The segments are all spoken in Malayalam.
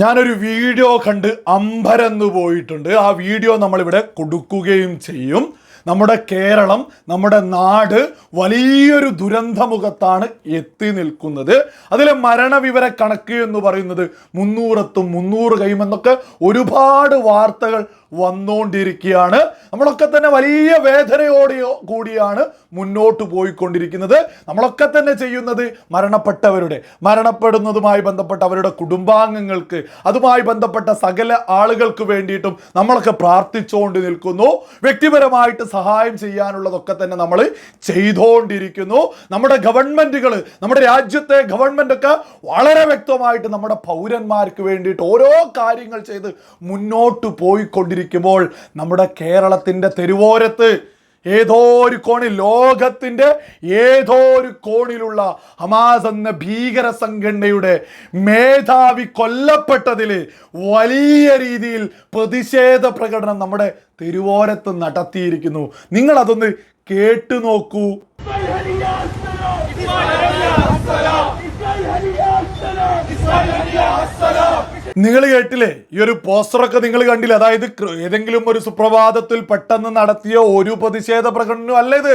ഞാനൊരു വീഡിയോ കണ്ട് അമ്പരന്ന് പോയിട്ടുണ്ട്. ആ വീഡിയോ നമ്മളിവിടെ കൊടുക്കുകയും ചെയ്യും. നമ്മുടെ കേരളം നമ്മുടെ നാട് വലിയൊരു ദുരന്തമുഖത്താണ് എത്തി നിൽക്കുന്നത്. അതിലെ മരണവിവര കണക്ക് എന്ന് പറയുന്നത് മുന്നൂറത്തും മുന്നൂറ് കൈമെന്നൊക്കെ ഒരുപാട് വാർത്തകൾ വന്നുകൊണ്ടിരിക്കുകയാണ് നമ്മളൊക്കെ തന്നെ വലിയ വേദനയോടെയോ കൂടിയാണ് മുന്നോട്ട് പോയിക്കൊണ്ടിരിക്കുന്നത്. നമ്മളൊക്കെ തന്നെ ചെയ്യുന്നത് മരണപ്പെട്ടവരുടെ മരണപ്പെടുന്നതുമായി ബന്ധപ്പെട്ട അവരുടെ കുടുംബാംഗങ്ങൾക്ക് അതുമായി ബന്ധപ്പെട്ട സകല ആളുകൾക്ക് വേണ്ടിയിട്ടും നമ്മളൊക്കെ പ്രാർത്ഥിച്ചുകൊണ്ട് നിൽക്കുന്നു. വ്യക്തിപരമായിട്ട് സഹായം ചെയ്യാനുള്ളതൊക്കെ തന്നെ നമ്മൾ ചെയ്തുകൊണ്ടിരിക്കുന്നു. നമ്മുടെ ഗവൺമെന്റുകൾ നമ്മുടെ രാജ്യത്തെ ഗവൺമെന്റ് ഒക്കെ വളരെ വ്യക്തമായിട്ട് നമ്മുടെ പൗരന്മാർക്ക് വേണ്ടിയിട്ട് ഓരോ കാര്യങ്ങൾ ചെയ്ത് മുന്നോട്ട് പോയിക്കൊണ്ടിരിക്കുമ്പോൾ നമ്മുടെ കേരളത്തിന്റെ തെരുവോരത്ത് ഏതോ ഒരു കോണിൽ ലോകത്തിന്റെ ഏതോ ഒരു കോണിലുള്ള ഹമാസ് എന്ന ഭീകര സംഘടനയുടെ മേധാവി കൊല്ലപ്പെട്ടതിൽ വലിയ രീതിയിൽ പ്രതിഷേധ പ്രകടനം നമ്മുടെ തെരുവോരത്ത് നടത്തിയിരിക്കുന്നു നിങ്ങളതൊന്ന് കേട്ടു നോക്കൂ നിങ്ങൾ കേട്ടില്ലേ? ഈ ഒരു പോസ്റ്ററൊക്കെ നിങ്ങൾ കണ്ടില്ലേ? അതായത് ഏതെങ്കിലും ഒരു സുപ്രഭാതത്തിൽ പെട്ടെന്ന് നടത്തിയ ഒരു പ്രതിഷേധ പ്രകടനം അല്ല ഇത്.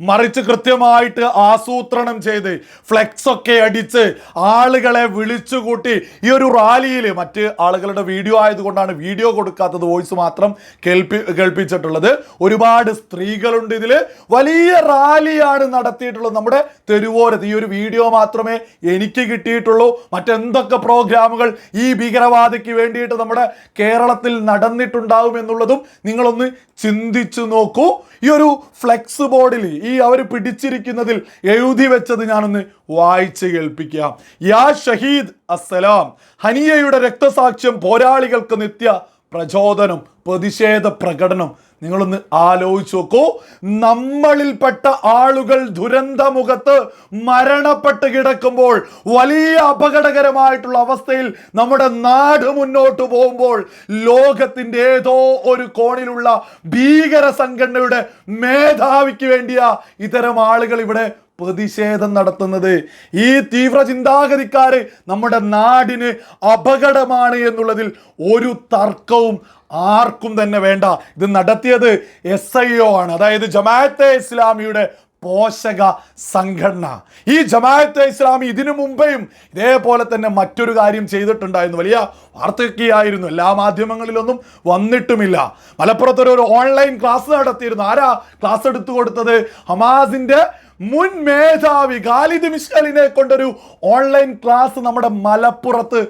മറിച്ച് കൃത്യമായിട്ട് ആസൂത്രണം ചെയ്ത് ഫ്ലെക്സ് ഒക്കെ അടിച്ച് ആളുകളെ വിളിച്ചുകൂട്ടി ഈ ഒരു റാലിയിൽ മറ്റ് ആളുകളുടെ വീഡിയോ ആയതുകൊണ്ടാണ് വീഡിയോ കൊടുക്കാത്തത് വോയിസ് മാത്രം കേൾപ്പി കേൾപ്പിച്ചിട്ടുള്ളത്. ഒരുപാട് സ്ത്രീകളുണ്ട് ഇതിൽ വലിയ റാലിയാണ് നടത്തിയിട്ടുള്ളത് നമ്മുടെ തെരുവോരത്ത്. ഈ ഒരു വീഡിയോ മാത്രമേ എനിക്ക് കിട്ടിയിട്ടുള്ളൂ. മറ്റെന്തൊക്കെ പ്രോഗ്രാമുകൾ ഈ ഭീകരവാദിക്ക് വേണ്ടിയിട്ട് നമ്മുടെ കേരളത്തിൽ നടന്നിട്ടുണ്ടാവും എന്നുള്ളതും നിങ്ങളൊന്ന് ചിന്തിച്ചു നോക്കൂ. ഈ ഒരു ഫ്ലെക്സ് ബോർഡിൽ ഈ അവർ പിടിച്ചിരിക്കുന്നതിൽ എഴുതി വെച്ചത് ഞാനൊന്ന് വായിച്ച് കേൾപ്പിക്കാം യാ ഷഹീദ് അസ്സലാം ഹനിയയുടെ രക്തസാക്ഷ്യം പോരാളികൾക്ക് നിത്യ പ്രചോദനം പ്രതിഷേധ പ്രകടനം നിങ്ങളൊന്ന് ആലോചിച്ച് നോക്കൂ. നമ്മളിൽപ്പെട്ട ആളുകൾ ദുരന്തമുഖത്ത് മരണപ്പെട്ട് കിടക്കുമ്പോൾ വലിയ അപകടകരമായിട്ടുള്ള അവസ്ഥയിൽ നമ്മുടെ നാട് മുന്നോട്ട് പോകുമ്പോൾ ലോകത്തിന്റെ ഏതോ ഒരു കോണിലുള്ള ഭീകര സംഘടനയുടെ മേധാവിക്ക് വേണ്ടിയാ ഇത്തരം ആളുകൾ ഇവിടെ പ്രതിഷേധം നടത്തുന്നത്. ഈ തീവ്ര ചിന്താഗതിക്കാര് നമ്മുടെ നാടിന് അപകടമാണ് എന്നുള്ളതിൽ ഒരു തർക്കവും ആർക്കും തന്നെ വേണ്ട. ഇത് നടത്തിയത് എസ് ഐ ഒ ആണ്. അതായത് ജമാഅത്തെ ഇസ്ലാമിയുടെ പോഷക സംഘടന. ഈ ജമാഅത്തെ ഇസ്ലാമി ഇതിനു മുമ്പേയും ഇതേപോലെ തന്നെ മറ്റൊരു കാര്യം ചെയ്തിട്ടുണ്ടായിരുന്നു. വലിയ വാർത്തയൊക്കെയായിരുന്നു എല്ലാ മാധ്യമങ്ങളിലൊന്നും വന്നിട്ടുമില്ല. മലപ്പുറത്തൊരു ഓൺലൈൻ ക്ലാസ് നടത്തിയിരുന്നു. ആരാ? ക്ലാസ് എടുത്തു കൊടുത്തത്? ഹമാസിന്റെ മുൻ മേധാവി ഖാലിദ് മിഷ്കലിനെ കൊണ്ടൊരു ഓൺലൈൻ ക്ലാസ് നമ്മുടെ മലപ്പുറത്ത്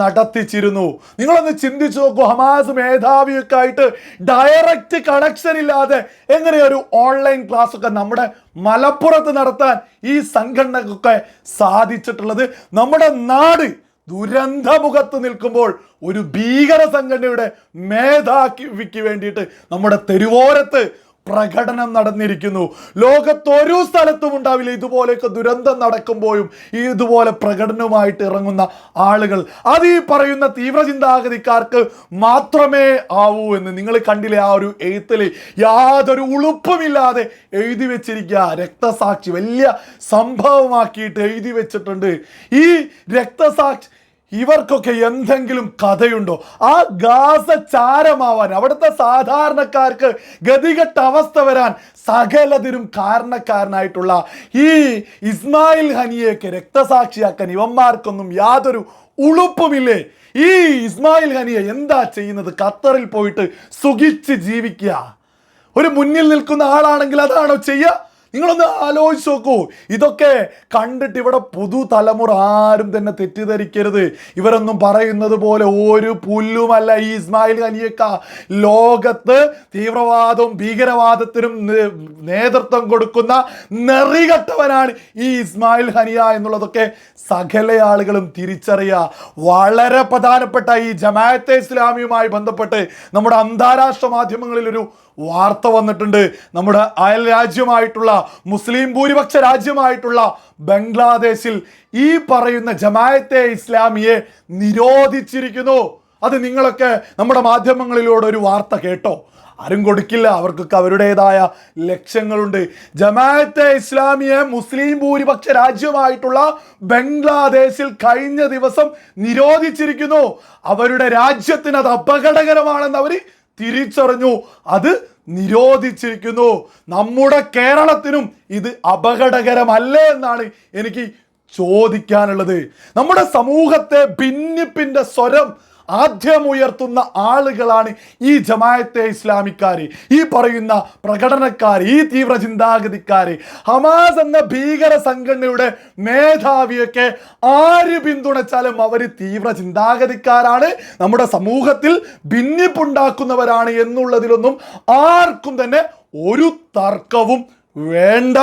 നടത്തിച്ചിരുന്നു. നിങ്ങളൊന്ന് ചിന്തിച്ചു നോക്കൂ ഹമാസ് മേധാവിയൊക്കെ ആയിട്ട് ഡയറക്റ്റ് കണക്ഷൻ ഇല്ലാതെ എങ്ങനെയൊരു ഓൺലൈൻ ക്ലാസ് ഒക്കെ നമ്മുടെ മലപ്പുറത്ത് നടത്താൻ ഈ സംഘടനക്കൊക്കെ സാധിച്ചിട്ടുള്ളത്. നമ്മുടെ നാട് ദുരന്തമുഖത്ത് നിൽക്കുമ്പോൾ ഒരു ഭീകര സംഘടനയുടെ മേധാവിക്ക് വേണ്ടിയിട്ട് നമ്മുടെ തെരുവോരത്ത് പ്രകടനം നടന്നിരിക്കുന്നു. ലോകത്ത് ലോകത്തൊരു സ്ഥലത്തും ഉണ്ടാവില്ല. ഇതുപോലെയൊക്കെ ദുരന്തം നടക്കുമ്പോഴും ഈ ഇതുപോലെ പ്രകടനവുമായിട്ട് ഇറങ്ങുന്ന ആളുകൾ. അത് ഈ പറയുന്ന തീവ്രചിന്താഗതിക്കാർക്ക് മാത്രമേ ആവൂ എന്ന് നിങ്ങൾ കണ്ടില്ലേ ആ ഒരു എഴുത്തിൽ യാതൊരു ഉളുപ്പുമില്ലാതെ എഴുതി വെച്ചിരിക്കുക. രക്തസാക്ഷി. വലിയ സംഭവമാക്കിയിട്ട് എഴുതി വെച്ചിട്ടുണ്ട്. ഈ രക്തസാക്ഷി ഇവർക്കൊക്കെ എന്തെങ്കിലും കഥയുണ്ടോ? ആ ഗാസ ചാരമാവാൻ അവിടുത്തെ സാധാരണക്കാർക്ക് ഗതികെട്ട അവസ്ഥ വരാൻ സകലതിനും കാരണക്കാരനായിട്ടുള്ള ഈ ഇസ്മായിൽ ഹനിയെയൊക്കെ രക്തസാക്ഷിയാക്കാൻ ഇവന്മാർക്കൊന്നും യാതൊരു ഉളുപ്പുമില്ലേ? ഈ ഇസ്മായിൽ ഹനിയെ എന്താ ചെയ്യുന്നത്? ഖത്തറിൽ പോയിട്ട് സുഖിച്ച് ജീവിക്കുക. ഒരു മുന്നിൽ നിൽക്കുന്ന ആളാണെങ്കിൽ അതാണോ ചെയ്യുക? നിങ്ങളൊന്ന് ആലോചിച്ച് നോക്കൂ. ഇതൊക്കെ കണ്ടിട്ട് ഇവിടെ പുതുതലമുറ ആരും തന്നെ തെറ്റിദ്ധരിക്കരുത്. ഇവരൊന്നും പറയുന്നത് പോലെ ഒരു പുല്ലുമല്ല. ഈ ഇസ്മായിൽ ഖനിയക്ക ലോകത്ത് തീവ്രവാദവും ഭീകരവാദത്തിനും നേതൃത്വം കൊടുക്കുന്ന നെറികെട്ടവനാണ് ഈ ഇസ്മായിൽ ഹനിയ എന്നുള്ളതൊക്കെ സകല ആളുകളും തിരിച്ചറിയുക. വളരെ പ്രധാനപ്പെട്ട ഈ ജമാഅത്തെ ഇസ്ലാമിയുമായി ബന്ധപ്പെട്ട് നമ്മുടെ അന്താരാഷ്ട്ര മാധ്യമങ്ങളിൽ ഒരു വാർത്ത വന്നിട്ടുണ്ട്. നമ്മുടെ അയൽ രാജ്യമായിട്ടുള്ള മുസ്ലിം ഭൂരിപക്ഷ രാജ്യമായിട്ടുള്ള ബംഗ്ലാദേശിൽ ഈ പറയുന്ന ജമായത്തെ ഇസ്ലാമിയെ നിരോധിച്ചിരിക്കുന്നു. അത് നിങ്ങളൊക്കെ നമ്മുടെ മാധ്യമങ്ങളിലൂടെ ഒരു വാർത്ത കേട്ടോ. ആരും കൊടുക്കില്ല. അവർക്കൊക്കെ അവരുടേതായ ലക്ഷ്യങ്ങളുണ്ട്. ജമാഅത്തെ ഇസ്ലാമിയെ മുസ്ലിം ഭൂരിപക്ഷ രാജ്യമായിട്ടുള്ള ബംഗ്ലാദേശിൽ കഴിഞ്ഞ ദിവസം നിരോധിച്ചിരിക്കുന്നു. അവരുടെ രാജ്യത്തിന് അത് അപകടകരമാണെന്ന് അവർ തിരിച്ചറിഞ്ഞു. അത് നിരോധിച്ചിരിക്കുന്നു. നമ്മുടെ കേരളത്തിനും ഇത് അപകടകരമല്ലേ എന്നാണ് എനിക്ക് ചോദിക്കാനുള്ളത്. നമ്മുടെ സമൂഹത്തെ ഭിന്നിപ്പിന്റെ സ്വരം ആദ്യം ഉയർത്തുന്ന ആളുകളാണ് ഈ ജമായത്തെ ഇസ്ലാമിക്കാർ ഈ പറയുന്ന പ്രകടനക്കാർ ഈ തീവ്ര ചിന്താഗതിക്കാർ ഹമാസ് എന്ന ഭീകര സംഘടനയുടെ മേധാവിയൊക്കെ ആര് പിന്തുണച്ചാലും അവർ തീവ്ര ചിന്താഗതിക്കാരാണ് നമ്മുടെ സമൂഹത്തിൽ ഭിന്നിപ്പുണ്ടാക്കുന്നവരാണ് എന്നുള്ളതിലൊന്നും ആർക്കും തന്നെ ഒരു തർക്കവും വേണ്ട.